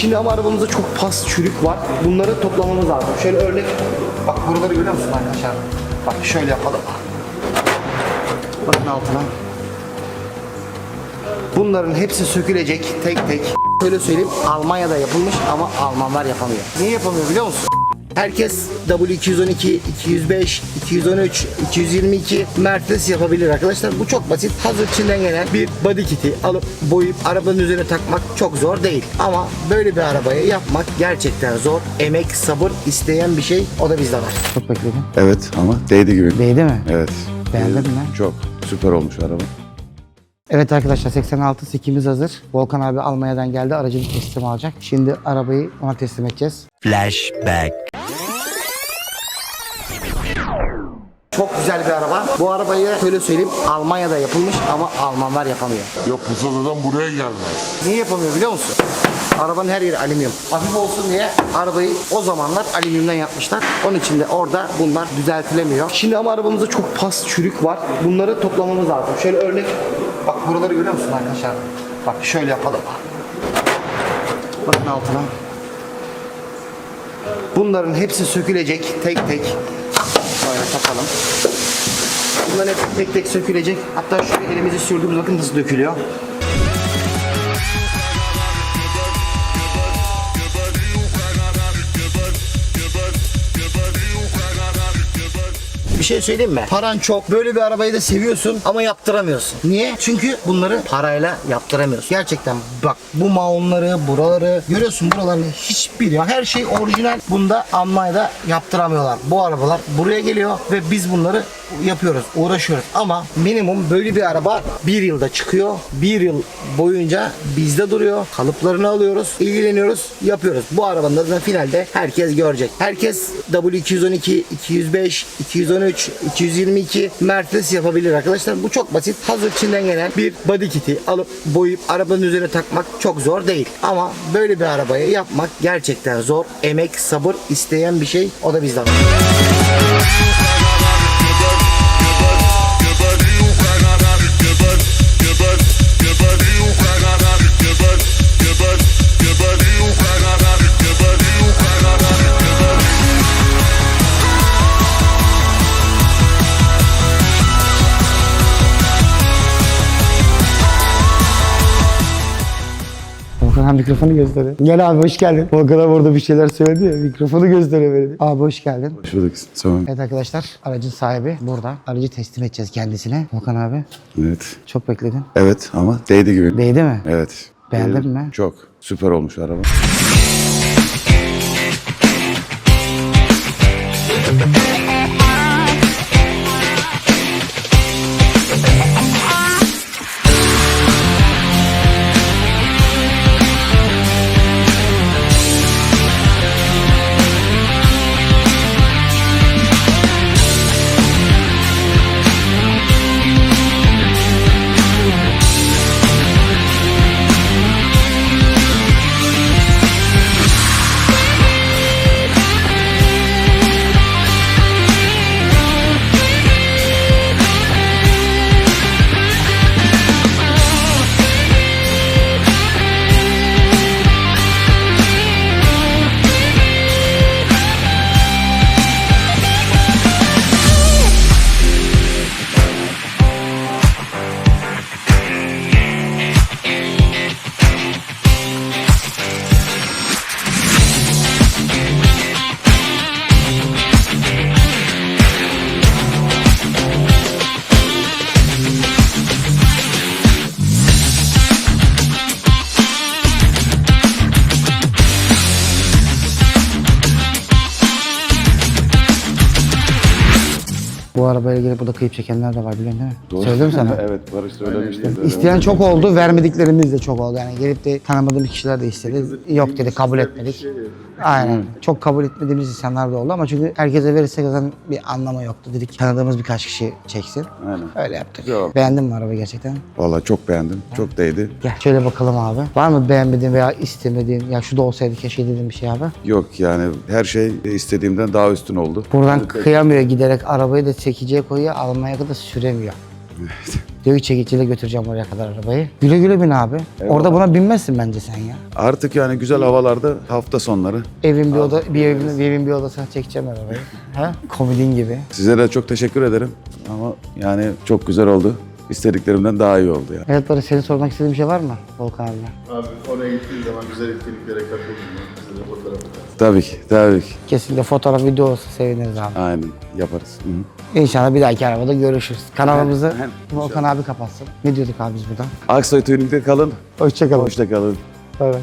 Şimdi ama arabamızda çok pas çürük var. Bunları toplamamız lazım. Şöyle örnek, bak buraları görüyor musun arkadaşlar? Bak şöyle yapalım. Bakın altına. Bunların hepsi sökülecek tek tek. Şöyle söyleyeyim Almanya'da yapılmış ama Almanlar yapamıyor. Niye yapamıyor biliyor musun? Herkes W212, 205, 213, 222 Mercedes yapabilir arkadaşlar. Bu çok basit. Hazır Çin'den gelen bir body kit'i alıp boyayıp arabanın üzerine takmak çok zor değil. Ama böyle bir arabayı yapmak gerçekten zor. Emek, sabır isteyen bir şey. O da bizde var. Çok bekledim. Evet ama değdi gibi. Değdi mi? Evet. Beğendin mi? Çok. Süper olmuş araba. Evet arkadaşlar 86 sikimiz hazır. Volkan abi Almanya'dan geldi. Aracını teslim alacak. Şimdi arabayı ona teslim edeceğiz. Flashback. Çok güzel bir araba. Bu arabayı şöyle söyleyeyim Almanya'da yapılmış ama Almanlar yapamıyor. Yapılsa zaten buraya gelmez. Niye yapamıyor biliyor musun? Arabanın her yeri alüminyum. Hafif olsun diye arabayı o zamanlar alüminyumdan yapmışlar. Onun için de orada bunlar düzeltilemiyor. Şimdi ama arabamızda çok pas çürük var. Bunları toplamamız lazım. Şöyle örnek, bak buraları görüyor musun arkadaşlar? Bak şöyle yapalım. Bakın altına. Bunların hepsi sökülecek tek tek. Böyle takalım. Bunların hep tek tek sökülecek. Hatta şu elimizi sürdüğümüz bakın nasıl dökülüyor. Bir şey söyleyeyim mi? Paran çok. Böyle bir arabayı da seviyorsun ama yaptıramıyorsun. Niye? Çünkü bunları parayla yaptıramıyorsun. Gerçekten bak bu maonları, buraları görüyorsun buraların hiçbiri ya her şey orijinal. Bunda Almanya'da yaptıramıyorlar. Bu arabalar buraya geliyor ve biz bunları yapıyoruz, uğraşıyoruz. Ama minimum böyle bir araba bir yılda çıkıyor. Bir yıl boyunca bizde duruyor. Kalıplarını alıyoruz, ilgileniyoruz, yapıyoruz. Bu arabanın da finalde herkes görecek. Herkes W212, 205, 213, 222 Mercedes yapabilir arkadaşlar. Bu çok basit. Hazır Çin'den gelen bir body kit'i alıp boyayıp arabanın üzerine takmak çok zor değil. Ama böyle bir arabayı yapmak gerçekten zor. Emek, sabır isteyen bir şey. O da bizden. Abi mikrofonu gösteriyor. Gel abi hoş geldin. Volkan abi orada bir şeyler söyledi ya. Mikrofonu gösteriyor böyle. Abi hoş geldin. Hoş bulduk. Tamam. Evet arkadaşlar aracın sahibi burada. Aracı teslim edeceğiz kendisine. Volkan abi Evet. çok bekledin. Evet ama değdi gibi. Değdi mi? Evet. Beğendin mi? Çok. Süper olmuş araba. Bu arabayla gelip burada kayıp çekenler de var biliyorsun değil mi? Söyledim sana. evet Barış söylemişti. İsteyen çok oldu, vermediklerimiz de çok oldu. Yani gelip de tanımadığımız kişiler de istedi. Yok dedi, kabul etmedik. Aynen. Çok kabul etmediğimiz insanlar da oldu ama çünkü herkese verirsek zaten bir anlamı yoktu. Dedik tanıdığımız birkaç kişi çeksin. Aynen. Öyle yaptık. Yok. Beğendin mi arabayı gerçekten? Vallahi çok beğendim. Çok değdi. Gel şöyle bakalım abi. Var mı beğenmediğin veya istemediğin, ya şu da olsaydı keşke dediğin bir şey abi? Yok yani her şey istediğimden daha üstün oldu. Buradan kıyamıyor giderek arabayı da çekiciye koyuyor, Almanya'da da süremiyor. Diyor ki çekiciyle götüreceğim oraya kadar arabayı. Güle güle bin abi. Orada buna binmezsin bence sen ya. Artık yani güzel havalarda hafta sonları. Evin bir oda bir evin, bir evin bir odasına çekeceğim arabayı. ha? Komodin gibi. Size de çok teşekkür ederim. Ama yani çok güzel oldu. İstediklerimden daha iyi oldu yani. Evet Barış senin sormak istediğin bir şey var mı Volkan abine? Abi oraya gittiğin zaman güzel etkinliklere katılın. Bize de fotoğraf atarsın. Tabii ki, tabii ki. Kesinlikle fotoğraf video olsa seviniriz abi. Aynen yaparız. Hı hı. İnşallah bir dahaki arabada görüşürüz. Kanalımızı Aynen. Volkan abi kapatsın. Ne diyorduk abi biz buradan? Aksoy Tuning'de kalın. Hoşçakalın. Hoşça kalın. Bay bay.